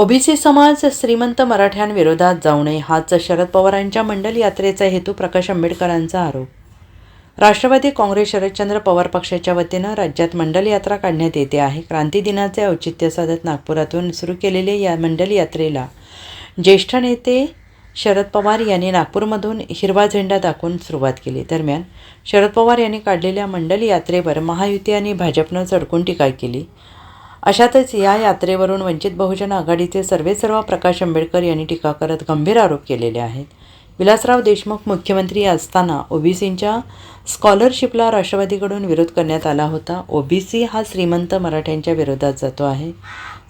OBC समाज श्रीमंत मराठ्यांविरोधात जाऊ नये हाच शरद पवारांच्या मंडल यात्रेचा हेतू प्रकाश आंबेडकरांचा आरोप. राष्ट्रवादी काँग्रेस शरदचंद्र पवार पक्षाच्या वतीनं राज्यात मंडल यात्रा काढण्यात येते आहे. क्रांती दिनाचे औचित्य साधत नागपुरातून सुरू केलेल्या या मंडल यात्रेला ज्येष्ठ नेते शरद पवार यांनी नागपूरमधून हिरवा झेंडा दाखवून सुरुवात केली. दरम्यान शरद पवार यांनी काढलेल्या मंडल यात्रेवर महायुती आणि भाजपनं चडकून टीका केली. अशातच या यात्रेवरून वंचित बहुजन आघाडीचे सर्वेसर्वा प्रकाश आंबेडकर यांनी टीका करत गंभीर आरोप केलेले आहेत. विलासराव देशमुख मुख्यमंत्री असताना ओबीसींच्या स्कॉलरशिपला राष्ट्रवादीकडून विरोध करण्यात आला होता. ओबीसी हा श्रीमंत मराठ्यांच्या विरोधात जातो आहे.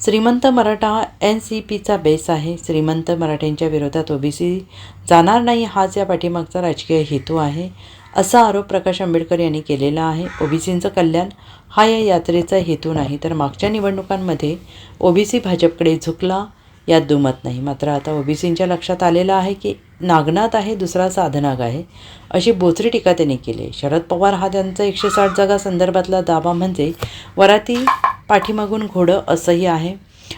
श्रीमंत मराठा हा एन सी पीचा बेस आहे. श्रीमंत मराठ्यांच्या विरोधात ओबीसी जाणार नाही हाच या पाठीमागचा राजकीय हेतू आहे. असा आरोप प्रकाश आंबेडकर यांनी केलेला आहे. ओबीसींचं कल्याण हा या यात्रेचा हेतू नाही तर मागच्या निवडणुकांमध्ये ओबीसी भाजपकडे झुकला यात दुमत नाही. मात्र आता ओबीसींच्या लक्षात आलेलं आहे की नागनाथ आहे दुसरा साधनाग आहे अशी बोचरी टीका त्यांनी केली शरद पवार हा त्यांचा एकशे साठ जागा संदर्भातला दावा म्हणजे वराती पाठीमागून घोडं असंही आहे.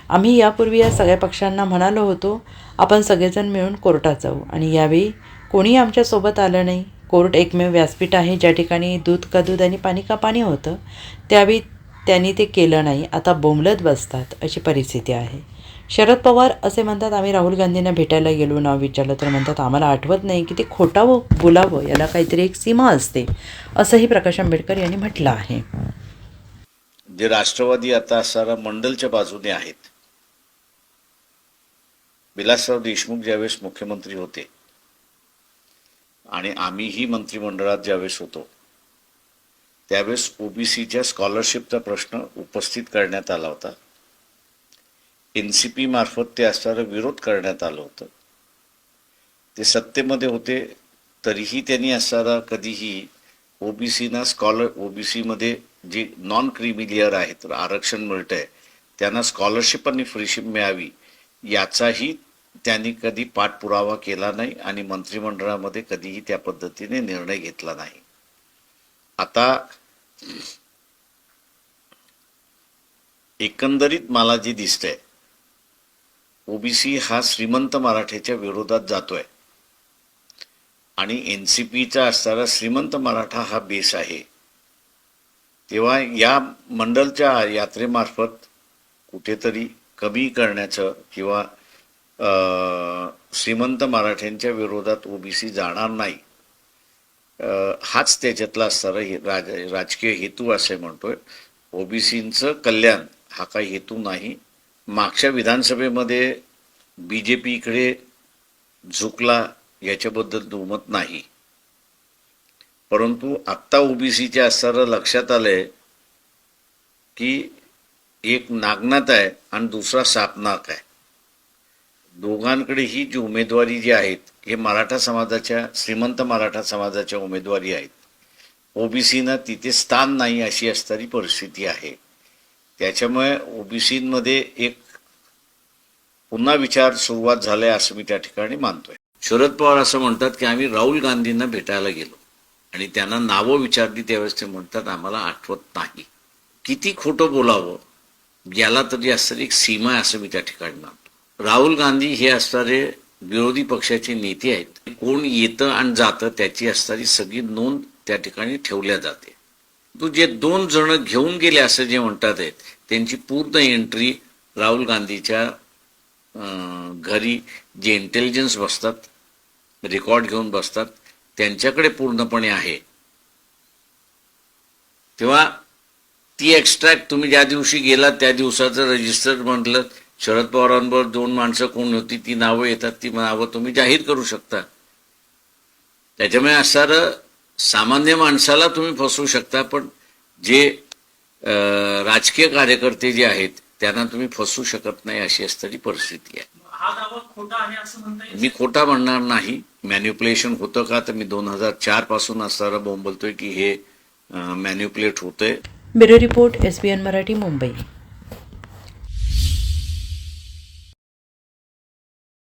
आम्ही यापूर्वी या सगळ्या पक्षांना म्हणालो होतो आपण सगळेजण मिळून कोर्टात जाऊ आणि यावेळी कोणी आमच्यासोबत आलं नाही. कोर्ट एकमेव व्यासपीठ आहे ज्या ठिकाणी दूध का दूध आणि पाणी का पाणी होतं त्यावेळी त्यांनी ते केलं नाही. आता बोंबलत बसतात अशी परिस्थिती आहे. शरद पवार असे म्हणतात आम्ही राहुल गांधींना भेटायला गेलो नाव विचारलं तर म्हणतात आम्हाला आठवत नाही की ते खोटावं बोलावं याला काहीतरी एक सीमा असते असंही प्रकाश आंबेडकर यांनी म्हटलं आहे. जे राष्ट्रवादी आता सारा मंडलच्या बाजूने आहेत. विलासराव देशमुख ज्यावेळेस मुख्यमंत्री होते आणि आम्हीही मंत्रिमंडळात ज्यावेळेस होतो त्यावेळेस ओबीसीच्या स्कॉलरशिपचा प्रश्न उपस्थित करण्यात आला होता. एन सी पी मार्फत ते असणारा विरोध करण्यात आलं होतं. ते सत्तेमध्ये होते तरीही त्यांनी असणारा कधीही ओबीसीना स्कॉलर ओबीसीमध्ये जे नॉन क्रिमिलियर आहेत आरक्षण मिळतं आहे त्यांना स्कॉलरशिप आणि फ्रीशिप मिळावी याचाही त्यांनी कधी पाठपुरावा केला नाही आणि मंत्रिमंडळामध्ये कधीही त्या पद्धतीने निर्णय घेतला नाही. आता एकंदरीत मला जे दिसतंय ओबीसी हा श्रीमंत मराठ्याच्या विरोधात जातोय. आणि एन सी पीचा असणारा श्रीमंत मराठा हा बेस आहे. तेव्हा या मंडलच्या यात्रेमार्फत कुठेतरी कमी करण्याचं किंवा श्रीमंत मराठ्यांच्या विरोधात ओबीसी जाणार नाही. हाच त्याच्यातला असणारा हे राज राजकीय हेतू असे म्हणतोय. ओबीसींचं कल्याण हा काही हेतू नाही. मागच्या विधानसभेमध्ये बी जे पीकडे झुकला याच्याबद्दल दुमत नाही. परंतु आत्ता ओबीसीच्या असणारं लक्षात आलंय की एक नागनाथ आहे आणि दुसरा सापनाक आहे. दोघांकडेही जी उमेदवारी जी आहेत हे मराठा समाजाच्या श्रीमंत मराठा समाजाच्या उमेदवारी आहेत. ओबीसीना तिथे स्थान नाही अशी असणारी परिस्थिती आहे. त्याच्यामुळे ओबीसीमध्ये एक पुन्हा विचार सुरुवात झालाय असं मी त्या ठिकाणी मानतोय. शरद पवार असं म्हणतात की आम्ही राहुल गांधींना भेटायला गेलो आणि त्यांना नावं विचारली त्यावेळेस ते म्हणतात आम्हाला आठवत नाही. किती खोटं बोलावं याला तरी असणारी एक सीमा आहे असं मी त्या ठिकाणी मानतो राहुल गांधी हे असणारे विरोधी पक्षाचे नेते आहेत. कोण येतं आणि जातं त्याची असणारी सगळी नोंद त्या ठिकाणी ठेवल्या जाते. तो जे दोन जण घेऊन गेले असं जे म्हणतात आहेत त्यांची पूर्ण एंट्री राहुल गांधीच्या घरी जे इंटेलिजन्स बसतात रेकॉर्ड घेऊन बसतात त्यांच्याकडे पूर्णपणे आहे. तेव्हा ती एक्स्ट्रॅक्ट तुम्ही ज्या दिवशी गेलात त्या दिवसाचं रजिस्टर म्हटलं शरद पवारांबरोबर दोन माणसं कोण होती ती नावं येतात ती नावं तुम्ही जाहीर करू शकता. त्याच्यामुळे असणारं सामान्य माणसाला तुम्ही फसवू शकता पण जे राजकीय कार्यकर्ते जे आहेत त्यांना तुम्ही फसवू शकत नाही अशी असणारी परिस्थिती आहे. हा दावा खोटा आहे असं म्हणता येईल? मी खोटा म्हणणार नाही. मॅन्युप्युलेशन होतं का? तर मी दोन हजार चारपासून असणारा बोंबलतोय की हे मॅन्युप्युलेट होतंय. Bureau report S B N Marathi Mumbai.